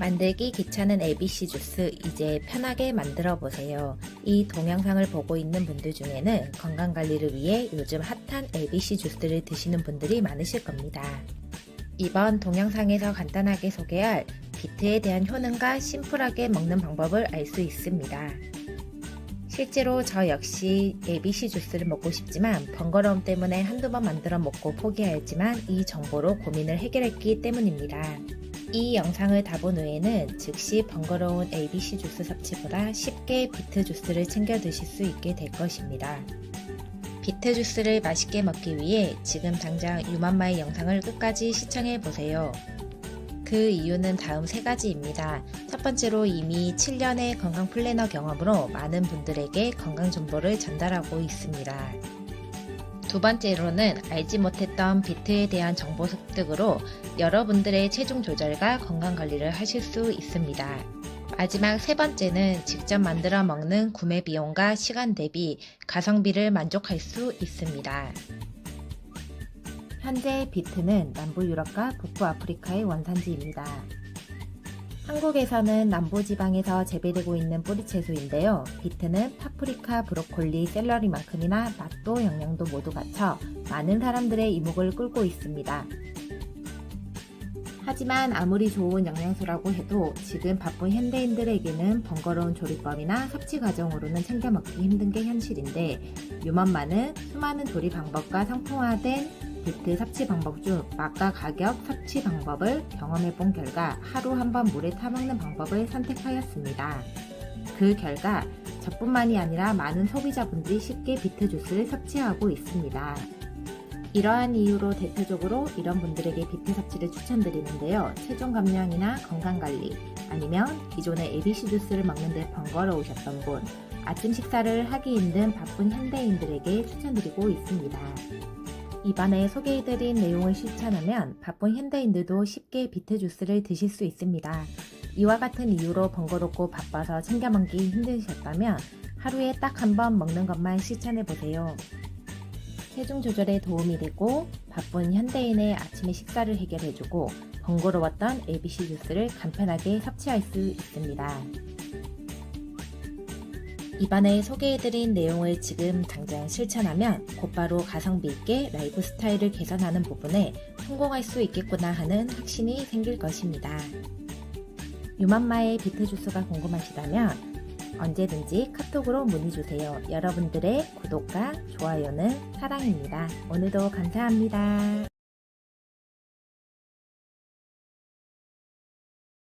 만들기 귀찮은 ABC 주스 이제 편하게 만들어 보세요. 이 동영상을 보고 있는 분들 중에는 건강 관리를 위해 요즘 핫한 ABC 주스를 드시는 분들이 많으실 겁니다. 이번 동영상에서 간단하게 소개할 비트에 대한 효능과 심플하게 먹는 방법을 알 수 있습니다. 실제로 저 역시 ABC 주스를 먹고 싶지만 번거로움 때문에 한두 번 만들어 먹고 포기하였지만 이 정보로 고민을 해결했기 때문입니다. 이 영상을 다 본 후에는 즉시 번거로운 ABC 주스 섭취보다 쉽게 비트 주스를 챙겨 드실 수 있게 될 것입니다. 비트 주스를 맛있게 먹기 위해 지금 당장 유만마의 영상을 끝까지 시청해 보세요. 그 이유는 다음 세 가지입니다. 첫 번째로 이미 7년의 건강 플래너 경험으로 많은 분들에게 건강 정보를 전달하고 있습니다. 두 번째로는 알지 못했던 비트에 대한 정보 습득으로 여러분들의 체중 조절과 건강 관리를 하실 수 있습니다. 마지막 세 번째는 직접 만들어 먹는 구매 비용과 시간 대비 가성비를 만족할 수 있습니다. 현재 비트는 남부 유럽과 북부 아프리카의 원산지입니다. 한국에서는 남부지방에서 재배되고 있는 뿌리채소인데요. 비트는 파프리카, 브로콜리, 샐러리만큼이나 맛도 영양도 모두 갖춰 많은 사람들의 이목을 끌고 있습니다. 하지만 아무리 좋은 영양소라고 해도 지금 바쁜 현대인들에게는 번거로운 조리법이나 섭취 과정으로는 챙겨 먹기 힘든 게 현실인데 유만마는 수많은 조리 방법과 상품화된 비트 섭취 방법 중 맛과 가격, 섭취 방법을 경험해 본 결과 하루 한 번 물에 타먹는 방법을 선택하였습니다. 그 결과 저뿐만이 아니라 많은 소비자분들이 쉽게 비트 주스를 섭취하고 있습니다. 이러한 이유로 대표적으로 이런 분들에게 비트 섭취를 추천드리는데요. 체중 감량이나 건강 관리, 아니면 기존의 ABC 주스를 먹는데 번거로우셨던 분, 아침 식사를 하기 힘든 바쁜 현대인들에게 추천드리고 있습니다. 이번에 소개해드린 내용을 실천하면 바쁜 현대인들도 쉽게 비트 주스를 드실 수 있습니다. 이와 같은 이유로 번거롭고 바빠서 챙겨 먹기 힘드셨다면 하루에 딱 한 번 먹는 것만 실천해보세요. 체중 조절에 도움이 되고 바쁜 현대인의 아침의 식사를 해결해주고 번거로웠던 ABC 주스를 간편하게 섭취할 수 있습니다. 이번에 소개해드린 내용을 지금 당장 실천하면 곧바로 가성비 있게 라이프 스타일을 개선하는 부분에 성공할 수 있겠구나 하는 확신이 생길 것입니다. 유만마의 비트 주스가 궁금하시다면 언제든지 카톡으로 문의주세요. 여러분들의 구독과 좋아요는 사랑입니다. 오늘도 감사합니다.